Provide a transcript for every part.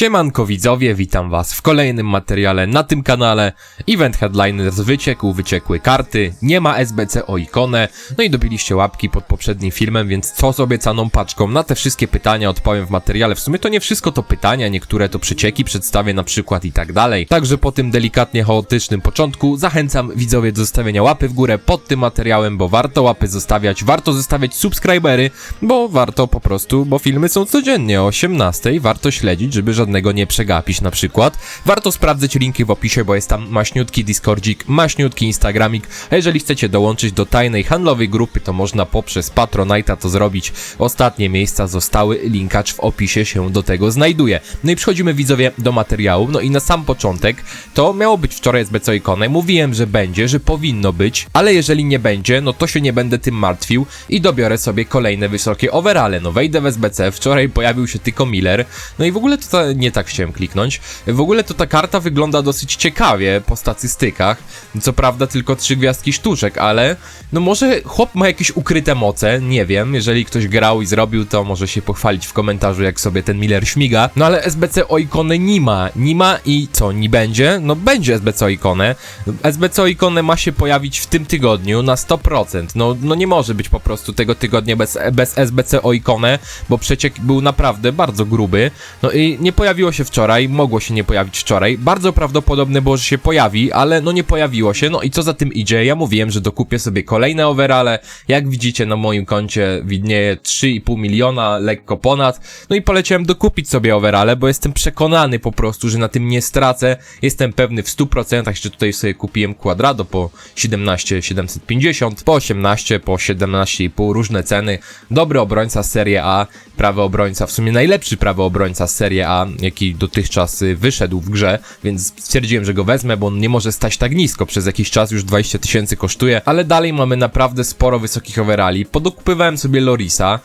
Siemanko widzowie, witam was w kolejnym materiale na tym kanale. Event Headliners wyciekł, wyciekły karty, nie ma SBC o ikonę, no i dobiliście łapki pod poprzednim filmem, więc co z obiecaną paczką? Na te wszystkie pytania odpowiem w materiale. W sumie to nie wszystko to pytania, niektóre to przecieki, przedstawię na przykład i tak dalej. Także po tym delikatnie chaotycznym początku zachęcam widzowie do zostawienia łapy w górę pod tym materiałem, bo warto łapy zostawiać, warto zostawiać subskrybery, bo warto po prostu, bo filmy są codziennie o 18, warto śledzić, żeby żadnego nie przegapić na przykład. Warto sprawdzać linki w opisie, bo jest tam maśniutki Discordzik, maśniutki Instagramik, a jeżeli chcecie dołączyć do tajnej handlowej grupy, to można poprzez Patronite'a to zrobić. Ostatnie miejsca zostały, linkacz w opisie się do tego znajduje. No i przechodzimy widzowie do materiału, no i na sam początek, to miało być wczoraj SBC ikonę, mówiłem, że będzie, że powinno być, ale jeżeli nie będzie, no to się nie będę tym martwił i dobiorę sobie kolejne wysokie overale. No wejdę w SBC, wczoraj pojawił się tylko Miller, no i w ogóle to nie tak chciałem kliknąć. W ogóle to ta karta wygląda dosyć ciekawie po statystykach. Co prawda tylko trzy gwiazdki sztuczek, ale no może chłop ma jakieś ukryte moce, nie wiem. Jeżeli ktoś grał i zrobił, to może się pochwalić w komentarzu, jak sobie ten Miller śmiga. No ale SBC o ikonę nie ma. Nie ma i co, nie będzie? No będzie SBC o ikonę. SBC o ikonę ma się pojawić w tym tygodniu na 100%. No, no nie może być po prostu tego tygodnia bez, bez SBC o ikonę, bo przeciek był naprawdę bardzo gruby. No i nie pojawiło się wczoraj, mogło się nie pojawić wczoraj. Bardzo prawdopodobne było, że się pojawi, ale no nie pojawiło się. No i co za tym idzie? Ja mówiłem, że dokupię sobie kolejne overale. Jak widzicie na moim koncie widnieje 3,5 miliona, lekko ponad. No i poleciałem dokupić sobie overale, bo jestem przekonany po prostu, że na tym nie stracę. Jestem pewny w 100%, jeszcze tutaj sobie kupiłem Quadrado po 17 750, po 18, po 17,5, różne ceny. Dobry obrońca Serie A, prawy obrońca, w sumie najlepszy prawy obrońca Serie A, jaki dotychczas wyszedł w grze, więc stwierdziłem, że go wezmę, bo on nie może stać tak nisko, przez jakiś czas już 20 tysięcy kosztuje, ale dalej mamy naprawdę sporo wysokich overali. Podokupywałem sobie Lorisa,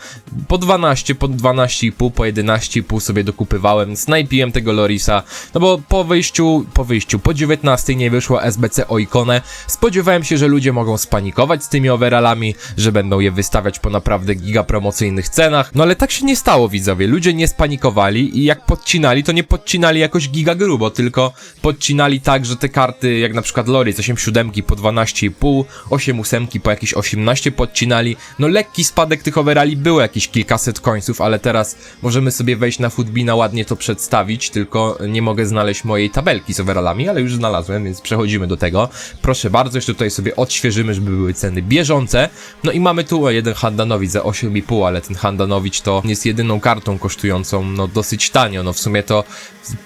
po 12, po 12,5, po 11,5 sobie dokupywałem, snajpiłem tego Lorisa, no bo po wyjściu, po wyjściu, po 19 nie wyszło SBC o ikonę, spodziewałem się, że ludzie mogą spanikować z tymi overalami, że będą je wystawiać po naprawdę gigapromocyjnych cenach, no ale tak się nie stało widzowie, ludzie nie spanikowali i jak podcinali, to nie podcinali jakoś giga grubo, tylko podcinali tak, że te karty, jak na przykład Loris 8 siódemki po 12,5, 8 ósemki po jakieś 18 podcinali, no lekki spadek tych overali było jakieś kilkaset końców, ale teraz możemy sobie wejść na Footbina, ładnie to przedstawić, tylko nie mogę znaleźć mojej tabelki z overalami, ale już znalazłem, więc przechodzimy do tego. Proszę bardzo, jeszcze tutaj sobie odświeżymy, żeby były ceny bieżące. No i mamy tu jeden Handanowicz za 8,5, ale ten Handanowicz to jest jedyną kartą kosztującą no dosyć tanio, no w sumie to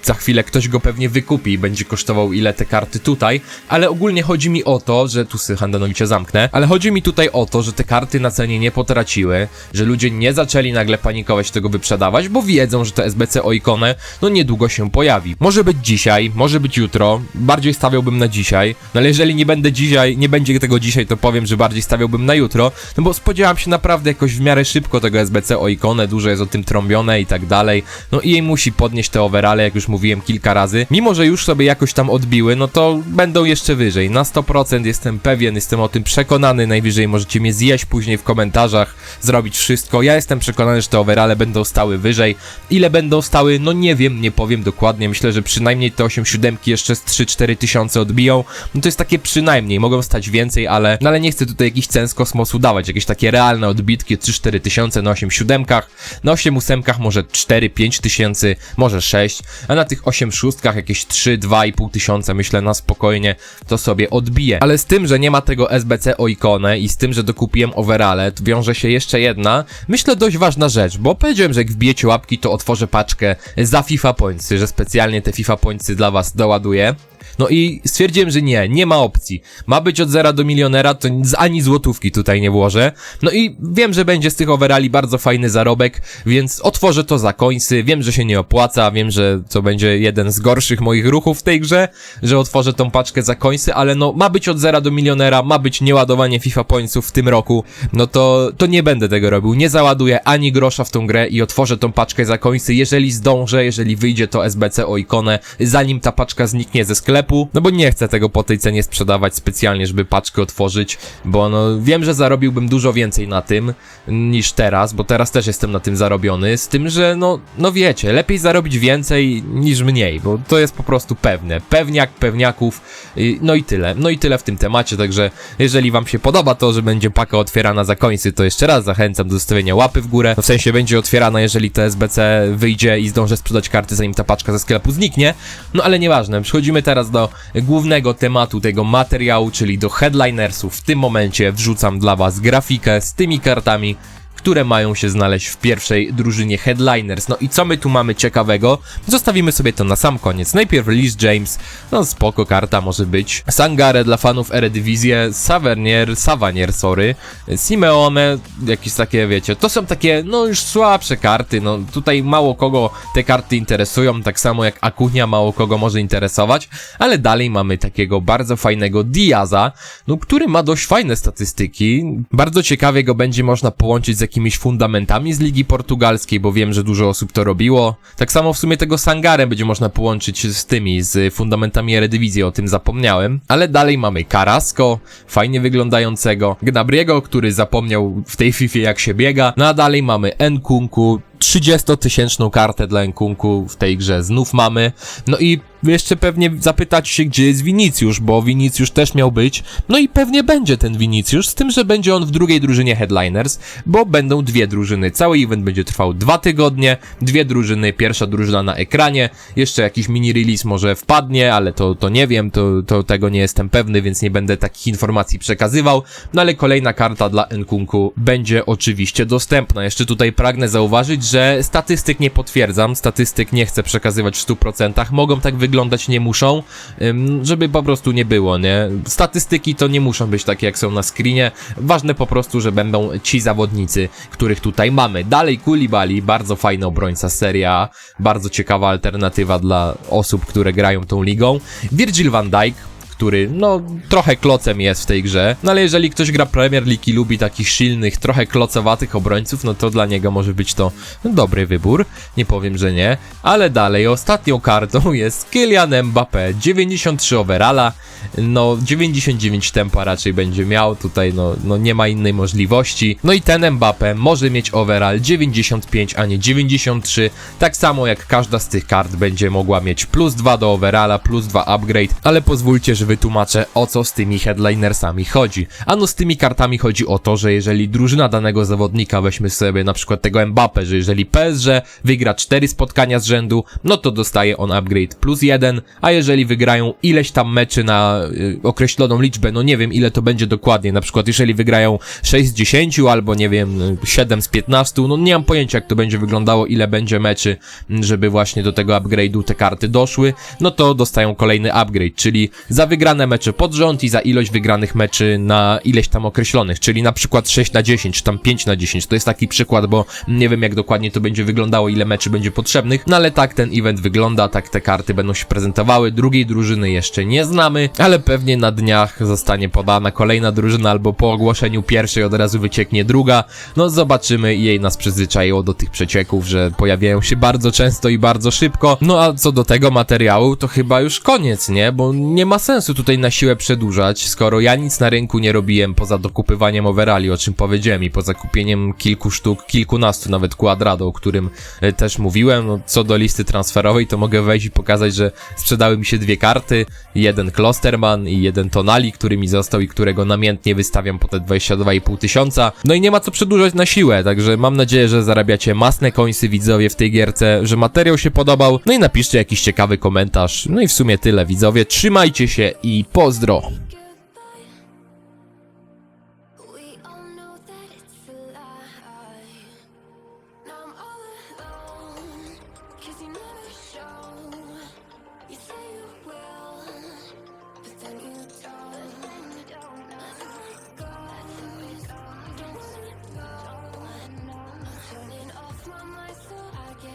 za chwilę ktoś go pewnie wykupi i będzie kosztował ile te karty tutaj, ale ogólnie chodzi mi o to, że tu sobie Handanowicza zamknę, ale chodzi mi tutaj o to, że te karty na cenie nie potraciły, że ludzie nie zaczęli nagle panikować tego wyprzedawać, bo wiedzą, że to SBC o ikonę no niedługo się pojawi. Może być dzisiaj, może być jutro, bardziej stawiałbym na dzisiaj, no ale jeżeli nie będę dzisiaj, nie będzie tego dzisiaj, to powiem, że bardziej stawiałbym na jutro, no bo spodziewam się naprawdę jakoś w miarę szybko tego SBC o ikonę, dużo jest o tym trąbione i tak dalej, no i jej musi podnieść te overale, jak już mówiłem kilka razy. Mimo, że już sobie jakoś tam odbiły, no to będą jeszcze wyżej. Na 100% jestem pewien, jestem o tym przekonany. Najwyżej możecie mnie zjeść później w komentarzach, zrobić wszystko. Ja jestem przekonany, że te overale będą stały wyżej. Ile będą stały, no nie wiem, nie powiem dokładnie. Myślę, że przynajmniej te 8 siódemki jeszcze z 3-4 tysiące odbiją. No to jest takie przynajmniej, mogą stać więcej, ale, no ale nie chcę tutaj jakichś cen z kosmosu dawać. Jakieś takie realne odbitki 3-4 tysiące na 8 siódemkach, na 8 ósemkach może 4-5 tysięcy, może 6, a na tych 8 szóstkach jakieś 3-2,5 tysiąca, myślę na spokojnie to sobie odbije. Ale z tym, że nie ma tego SBC o ikonę i z tym, że dokupiłem overale, wiąże się jeszcze jedna, myślę dość ważna rzecz, bo powiedziałem, że jak wbijecie łapki, to otworzę paczkę za FIFA Pointsy, że specjalnie te FIFA Pointsy dla was doładuję. No i stwierdziłem, że nie, nie ma opcji. Ma być od zera do milionera, to ani złotówki tutaj nie włożę. No i wiem, że będzie z tych overali bardzo fajny zarobek, więc otworzę to za końsy. Wiem, że się nie opłaca, wiem, że to będzie jeden z gorszych moich ruchów w tej grze, że otworzę tą paczkę za końsy, ale no ma być od zera do milionera, ma być nieładowanie FIFA Pointsów w tym roku, no to, to nie będę tego robił. Nie załaduję ani grosza w tą grę i otworzę tą paczkę za końsy, jeżeli zdążę, jeżeli wyjdzie to SBC o ikonę, zanim ta paczka zniknie ze sklepu sklepu, no bo nie chcę tego po tej cenie sprzedawać specjalnie, żeby paczkę otworzyć, bo no wiem, że zarobiłbym dużo więcej na tym niż teraz, bo teraz też jestem na tym zarobiony, z tym, że no, no wiecie, lepiej zarobić więcej niż mniej, bo to jest po prostu pewne. Pewniak, pewniaków, y, no i tyle. No i tyle w tym temacie, także jeżeli wam się podoba to, że będzie paka otwierana za końcy, to jeszcze raz zachęcam do zostawienia łapy w górę. No w sensie będzie otwierana, jeżeli to SBC wyjdzie i zdążę sprzedać karty, zanim ta paczka ze sklepu zniknie. No ale nieważne, przechodzimy teraz do głównego tematu tego materiału, czyli do headlinersów. W tym momencie wrzucam dla was grafikę z tymi kartami, które mają się znaleźć w pierwszej drużynie Headliners. No i co my tu mamy ciekawego? Zostawimy sobie to na sam koniec. Najpierw Lis James, no spoko karta może być. Sangare dla fanów Eredivisie, Savernier, Savanier, sorry. Simeone, jakieś takie, wiecie, to są takie, no już słabsze karty, no tutaj mało kogo te karty interesują, tak samo jak Akunia mało kogo może interesować, ale dalej mamy takiego bardzo fajnego Diaza, no który ma dość fajne statystyki. Bardzo ciekawie go będzie można połączyć z jakimiś fundamentami z Ligi Portugalskiej, bo wiem, że dużo osób to robiło. Tak samo w sumie tego Sangare będzie można połączyć z tymi, z fundamentami Eredivisie, o tym zapomniałem. Ale dalej mamy Carrasco, fajnie wyglądającego, Gnabriego, który zapomniał w tej FIFA jak się biega. No a dalej mamy Nkunku, 30-tysięczną kartę dla Nkunku w tej grze znów mamy. No i jeszcze pewnie zapytać się, gdzie jest Vinicius, bo Vinicius też miał być. No i pewnie będzie ten Vinicius, z tym, że będzie on w drugiej drużynie Headliners, bo będą dwie drużyny. Cały event będzie trwał dwa tygodnie, dwie drużyny, pierwsza drużyna na ekranie, jeszcze jakiś mini release może wpadnie, ale to, to nie wiem, to, to tego nie jestem pewny, więc nie będę takich informacji przekazywał. No ale kolejna karta dla Nkunku będzie oczywiście dostępna. Jeszcze tutaj pragnę zauważyć, że statystyk nie potwierdzam, statystyk nie chcę przekazywać w 100%, mogą tak wyglądać, nie muszą, żeby po prostu nie było, nie? Statystyki to nie muszą być takie jak są na screenie, ważne po prostu, że będą ci zawodnicy, których tutaj mamy. Dalej Kulibali, bardzo fajny obrońca Serie A, bardzo ciekawa alternatywa dla osób, które grają tą ligą. Virgil van Dijk, który, no, trochę klocem jest w tej grze. No ale jeżeli ktoś gra Premier League i lubi takich silnych, trochę klocowatych obrońców, no to dla niego może być to dobry wybór. Nie powiem, że nie. Ale dalej, ostatnią kartą jest Kylian Mbappé, 93 overalla. No, 99 tempa raczej będzie miał, tutaj no, no nie ma innej możliwości. No i ten Mbappé może mieć overall 95, a nie 93. Tak samo jak każda z tych kart będzie mogła mieć plus 2 do overalla, plus 2 upgrade, ale pozwólcie, że wytłumaczę o co z tymi headlinersami chodzi. Ano z tymi kartami chodzi o to, że jeżeli drużyna danego zawodnika, weźmy sobie na przykład tego Mbappé, że jeżeli PSG wygra 4 spotkania z rzędu, no to dostaje on upgrade plus 1, a jeżeli wygrają ileś tam meczy na y, określoną liczbę, no nie wiem ile to będzie dokładnie, na przykład jeżeli wygrają 6 z 10 albo nie wiem y, 7 z 15, no nie mam pojęcia jak to będzie wyglądało, ile będzie meczy, żeby właśnie do tego upgrade'u te karty doszły, no to dostają kolejny upgrade, czyli za wygrane mecze pod rząd i za ilość wygranych meczy na ileś tam określonych, czyli na przykład 6 na 10, czy tam 5 na 10, to jest taki przykład, bo nie wiem jak dokładnie to będzie wyglądało, ile meczy będzie potrzebnych, no ale tak ten event wygląda, tak te karty będą się prezentowały, drugiej drużyny jeszcze nie znamy, ale pewnie na dniach zostanie podana kolejna drużyna, albo po ogłoszeniu pierwszej od razu wycieknie druga, no zobaczymy, jej nas przyzwyczaiło do tych przecieków, że pojawiają się bardzo często i bardzo szybko, no a co do tego materiału, to chyba już koniec, nie, bo nie ma sensu tutaj na siłę przedłużać, skoro ja nic na rynku nie robiłem poza dokupywaniem overali, o czym powiedziałem i poza kupieniem kilku sztuk, kilkunastu nawet quadrado, o którym e, też mówiłem, no co do listy transferowej, to mogę wejść i pokazać, że sprzedały mi się dwie karty, jeden Klosterman i jeden Tonali, który mi został i którego namiętnie wystawiam po te 22,5 tysiąca. No i nie ma co przedłużać na siłę, także mam nadzieję, że zarabiacie masne końsy widzowie w tej gierce, że materiał się podobał, no i napiszcie jakiś ciekawy komentarz. No i w sumie tyle widzowie, trzymajcie się i pozdro!